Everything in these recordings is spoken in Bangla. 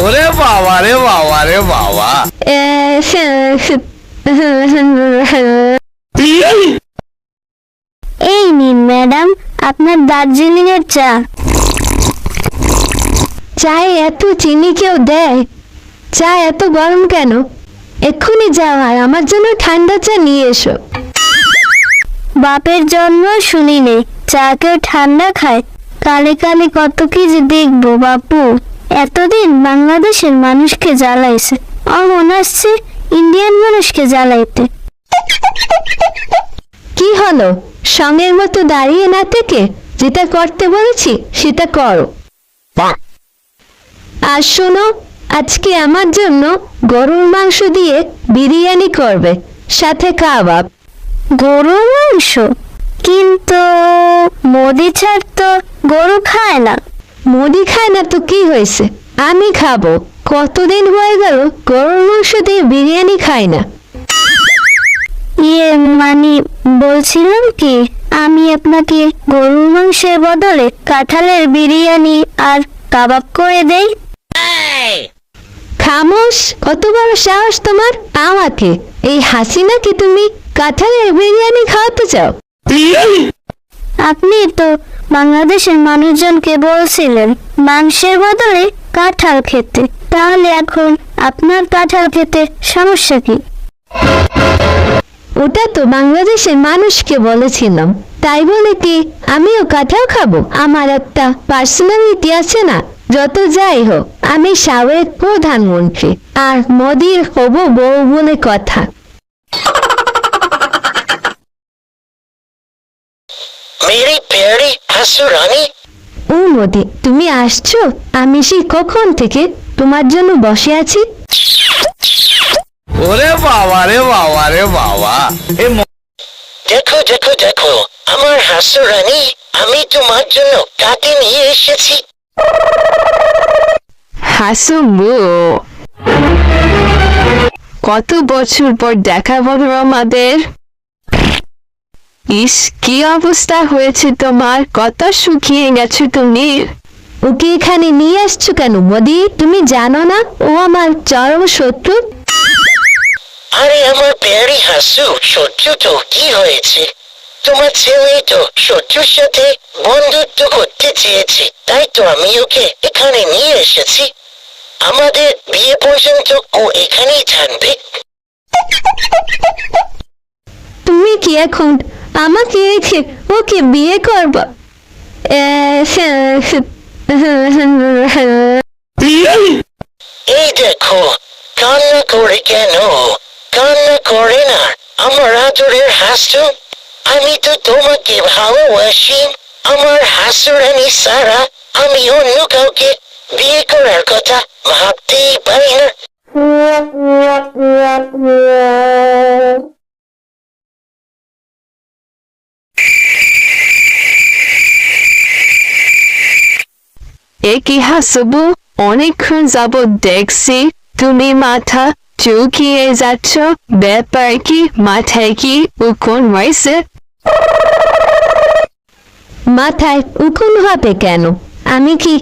ওরে বাবা, রে বাবা রে বাবা। এই নিন, ম্যাডাম, আপনার দার্জিলিং এর চা। চায়ে এত চিনি কেউ দেয়? চা এত গরম কেন? এক্ষুনি আর আমার জন্য ঠান্ডা চা নিয়ে এসো। বাপের জন্ম শুনি নেই চা কেউ ঠান্ডা খায়? কালে কালে কত কি যে দেখব, বাপু। এতদিন বাংলাদেশের মানুষকে জ্বালাইছে। অমন আসছে ইন্ডিয়ান মানুষকে জ্বালাইতে। কি হলো? সঙ্গের মতো দাঁড়িয়ে না থেকে যেটা করতে বলেছি সেটা করো। আর শোনো আজকে আমার জন্য গরুর মাংস দিয়ে বিরিয়ানি করবে সাথে কাবাব। গরুর মাংস? কিন্তু মোদি ছাড় তো গরু খায় না। মুদি খায় না তো কি হয়েছে? আমি খাব। কতদিন হয়ে গেল গরুর মাংস দিয়ে বিরিয়ানি খাই না। ইয়ে মানে বলছিলাম কি আমি আপনাকে গরুর মাংসের বদলে কাঁঠালের বিরিয়ানি আর কাবাব করে দেই। খামোশ কত বড় সাহস তোমার? আমাকে। এই হাসি নাকি তুমি কাঁঠালের বিরিয়ানি খাওয়াতে চাও? আপনি তো বাংলাদেশের মানুষজনকে বলছিলেন, মাংসের বদলে কাঁঠাল খেতে। তাহলে এখন আপনার কাঁঠাল খেতে সমস্যা কি? ওটা তো বাংলাদেশের মানুষকে বলেছিলাম। তাই বলে কি আমিও কাঁঠাল খাব? আমার একটা পার্সোনালিটি আছে না, যত যাই হোক, আমি সাবেক প্রধানমন্ত্রী, আর মোদির হব বউ বলে কথা। মেরি পেয়ারি হাসুরানি ও মোদি তুমি আসছো? আমি সেই কখন থেকে তোমার জন্য বসে আছি? ওরে বাবা রে বাবা রে বাবা। এ দেখো দেখো দেখো আমার হাসুরানি আমি তোমার জন্য কাকে নিয়ে এসেছি। হাসু কত বছর পর দেখা হবে আমাদের? ইস কি অবস্থা হয়েছে তোমার? কত শুকিয়ে গেছো তুমি। ওকে এখানে নিয়ে আসছো কেন মোদি? তুমি জানো না ও আমার চরম শত্রু। আরে আমার প্যারি হাসু সহ্য তো কি হয়েছে? তোমার ছেলে তো শত্রুর সাথে বন্ধুত্ব করতে চেয়েছে তাই তো আমি ওকে এখানে নিয়ে এসেছি। আমাদের বিয়ে পর্যন্ত ও এখানেই থাকবে। তুমি কি এখন আমাকে রেখে ওকে বিয়ে করব। এই দেখো, কান্না করে কেন? কান্না করে না, আমার আদরের হাসু। আমি তো তোমাকে ভালোবাসি। আমার হাসুরানি সারা, আমি অন্য কাউকে বিয়ে করার কথা ভাবতেই পারি না। কি হাসুবু? অনেকক্ষণ যাব দেখছি তুমি মাথা চুকিয়ে যাচ্ছ। ব্যাপার কি? মাথায় কি উকুন হয়েছে? মাথায় উকুন হবে কেন? আমি কি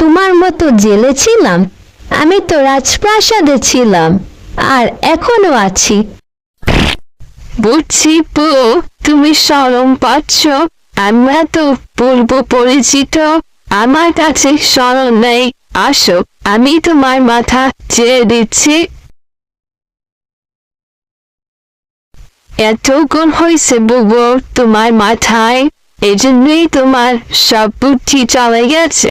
তোমার মতো জেলে ছিলাম? আমি তো রাজপ্রাসাদে ছিলাম আর এখনও আছি। বুঝছি পু তুমি সরম পাচ্ছ। আমরা তো পূর্ব পরিচিত। আমার কাছে স্মরণ নেই। আসো আমি তোমার মাথা চেয়ে দিচ্ছি। এত গুণ হয়েছে বুবু তোমার মাথায়। এই জন্যই তোমার সব বুদ্ধি চলে গেছে।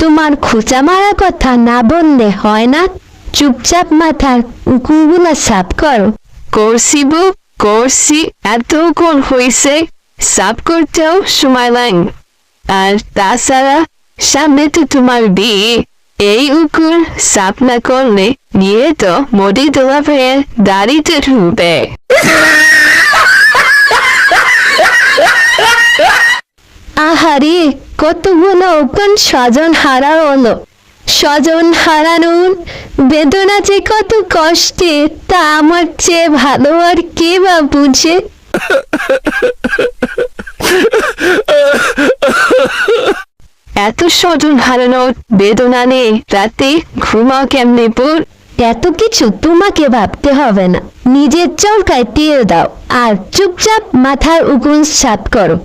তোমার খোঁচা মারা কথা না বললে হয় না। চুপচাপ মাথার উকুনগুলো সাফ করো। করছি বু করছি। এত গুণ হয়েছে। সাফ করতেও সময় লাগে। আর তাছাড়া সামনে তো তোমার বিয়ে। এই উকুর সাফ না করলে নিয়ে তো মোদি তোলা ভাইয়ের দাড়িতে ঢুকবে। আহারে, কতগুলো ওপন স্বজন হারা হলো স্বজন হারানোর বেদনা যে কত কষ্টে তা আমার চেয়ে ভালো আর কে বা বুঝে? এত স্বজন হারানোর বেদনা নেই রাতে ঘুমাও কেমনে পুর? এত কিছু তোমাকে ভাবতে হবে না। নিজের চরকায় তেল দাও আর চুপচাপ মাথার উকুন সাপ করো।